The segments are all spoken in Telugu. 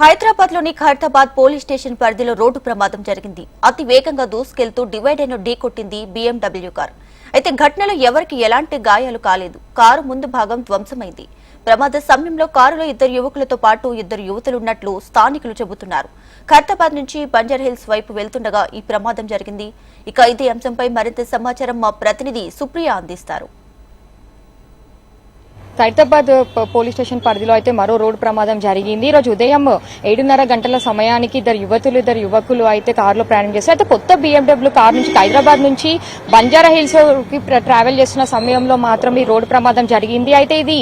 హైదరాబాద్లోని ఖైరతాబాద్ పోలీస్ స్టేషన్ పరిధిలో రోడ్డు ప్రమాదం జరిగింది. అతి వేగంగా దూసుకెళ్తూ డివైడర్ను ఢీకొట్టింది బీఎండబ్ల్యూ కార్. అయితే ఘటనలో ఎవరికి ఎలాంటి గాయాలు కాలేదు. కారు ముందు భాగం ధ్వంసమైంది. ప్రమాద సమయంలో కారులో ఇద్దరు యువకులతో పాటు ఇద్దరు యువతులున్నట్లు స్థానికులు చెబుతున్నారు. ఖైరతాబాద్ నుంచి బంజర్ హిల్స్ వైపు వెళ్తుండగా ఈ ప్రమాదం జరిగింది. ఇక ఇదే అంశంపై మరింత సమాచారం మా ప్రతినిధి సుప్రియ అందిస్తారు. ఖైరతాబాద్ పోలీస్ స్టేషన్ పరిధిలో అయితే మరో రోడ్డు ప్రమాదం జరిగింది. ఈ రోజు ఉదయం ఏడున్నర గంటల సమయానికి ఇద్దరు యువతులు ఇద్దరు యువకులు అయితే కారులో ప్రయాణం చేస్తారు అయితే కొత్త బీఎండబ్ల్యూ కార్ నుంచి హైదరాబాద్ నుంచి బంజారా హిల్స్కి ట్రావెల్ చేస్తున్న సమయంలో మాత్రం ఈ రోడ్డు ప్రమాదం జరిగింది. అయితే ఇది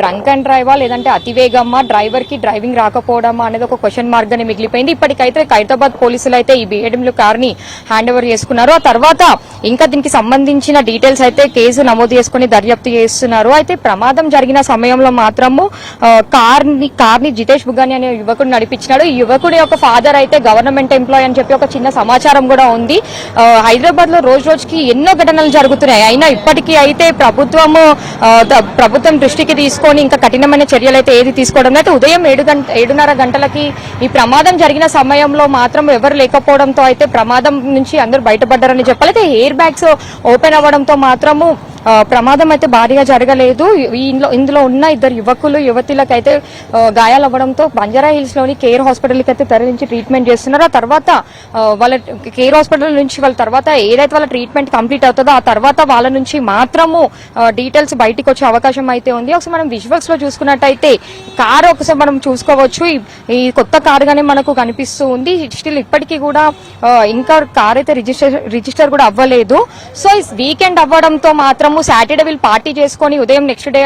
డ్రంక్ అండ్ డ్రైవా లేదంటే అతివేగమ్మా డ్రైవర్కి డ్రైవింగ్ రాకపోవడమా అనేది ఒక క్వశ్చన్ మార్క్ గానే మిగిలిపోయింది. ఇప్పటికైతే ఖైరతాబాద్ పోలీసులు అయితే ఈ బీఎండబ్ల్యూ కార్ని హ్యాండ్ ఓవర్ చేసుకున్నారు. ఆ తర్వాత ఇంకా దీనికి సంబంధించిన డీటెయిల్స్ అయితే కేసు నమోదు చేసుకుని దర్యాప్తు చేస్తున్నారు. అయితే ప్రమాదం జరిగిన సమయంలో మాత్రము కార్ని కార్ని జితేష్ బుగాని అనే యువకుడు నడిపించినాడు. ఈ యువకుడి యొక్క ఫాదర్ అయితే గవర్నమెంట్ ఎంప్లాయ్ అని చెప్పి ఒక చిన్న సమాచారం కూడా ఉంది. హైదరాబాద్లో రోజు రోజుకి ఎన్నో ఘటనలు జరుగుతున్నాయి. అయినా ఇప్పటికీ అయితే ప్రభుత్వము ప్రభుత్వం దృష్టికి తీసుకొని ఇంకా కఠినమైన చర్యలు అయితే ఏది తీసుకోవడం అయితే ఉదయం ఏడు గంట ఏడున్నర గంటలకి ఈ ప్రమాదం జరిగిన సమయంలో మాత్రం ఎవరు లేకపోవడంతో అయితే ప్రమాదం నుంచి అందరూ బయటపడ్డారని చెప్పాలి. అయితే ఎయిర్ బ్యాగ్స్ ఓపెన్ అవ్వడంతో మాత్రము ప్రమాదం అయితే భారీగా జరగలేదు. ఇందులో ఇందులో ఉన్న ఇద్దరు యువకులు యువతులకైతే గాయాలవ్వడంతో గాయాలు అవ్వడంతో బంజారా హిల్స్లోని కేర్ హాస్పిటల్కి అయితే తరలించి ట్రీట్మెంట్ చేస్తున్నారు. ఆ తర్వాత వాళ్ళ కేర్ హాస్పిటల్ నుంచి వాళ్ళ తర్వాత ఏదైతే వాళ్ళ ట్రీట్మెంట్ కంప్లీట్ అవుతుందో ఆ తర్వాత వాళ్ళ నుంచి మాత్రము డీటెయిల్స్ బయటికి వచ్చే అవకాశం అయితే ఉంది. ఒకసారి మనం విజువల్స్లో చూసుకున్నట్టయితే కార్ ఒకసారి మనం చూసుకోవచ్చు. ఈ- కొత్త కార్ గానే మనకు కనిపిస్తూ ఉంది. స్టిల్ ఇప్పటికీ కూడా ఇంకా కార్ అయితే రిజిస్టర్ రిజిస్టర్ కూడా అవ్వలేదు. సో ఈ వీకెండ్ అవ్వడంతో మాత్రం మాత్రము సాటర్డే వీళ్ళు పార్టీ చేసుకొని ఉదయం నెక్స్ట్ డే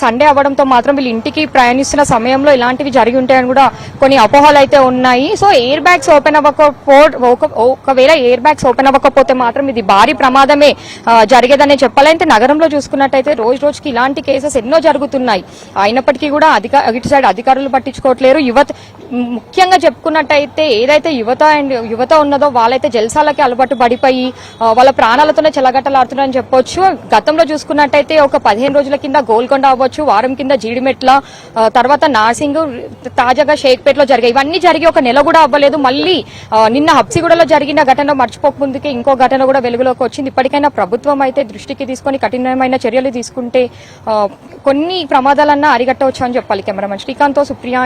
సండే అవ్వడంతో మాత్రం వీళ్ళు ఇంటికి ప్రయాణిస్తున్న సమయంలో ఇలాంటివి జరిగి ఉంటాయని కూడా కొన్ని అపోహలు అయితే ఉన్నాయి. సో ఎయిర్ బ్యాగ్స్ ఓపెన్ అవ్వకపో ఒక- ఒకవేళ ఎయిర్ బ్యాగ్స్ ఓపెన్ అవ్వకపోతే మాత్రం ఇది భారీ ప్రమాదమే జరిగేదనే చెప్పాలి. అయితే నగరంలో చూసుకున్నట్టయితే రోజు రోజుకి ఇలాంటి కేసెస్ ఎన్నో జరుగుతున్నాయి. అయినప్పటికీ కూడా అధిక ఇటు సైడ్ అధికారులు పట్టించుకోవట్లేరు. యువత ముఖ్యంగా చెప్పుకున్నట్టయితే ఏదైతే యువత అండ్ యువత ఉన్నదో వాళ్ళైతే జల్సాలకి అలవాటు పడిపోయి వాళ్ళ ప్రాణాలతోనే చెలగట్టలాడుతున్నారని చెప్పొచ్చు. గతంలో చూసుకున్నట్టయితే ఒక పదిహేను రోజుల కింద గోల్కొండ అవ్వచ్చు వారం కింద జీడిమెట్ల తర్వాత నాసింగ్ తాజాగా షేక్పేటలో జరిగాయి. ఇవన్నీ జరిగి ఒక నెల కూడా అవ్వలేదు. మళ్ళీ నిన్న హబ్సిగూడలో జరిగిన ఘటన మర్చిపోక ముందుకే ఇంకో ఘటన కూడా వెలుగులోకి వచ్చింది. ఇప్పటికైనా ప్రభుత్వం అయితే దృష్టికి తీసుకొని కఠినమైన చర్యలు తీసుకుంటే కొన్ని ప్రమాదాలన్నా అరిగట్టవచ్చు అని చెప్పాలి కెమెరామెన్. శ్రీకాంత్ సుప్రియా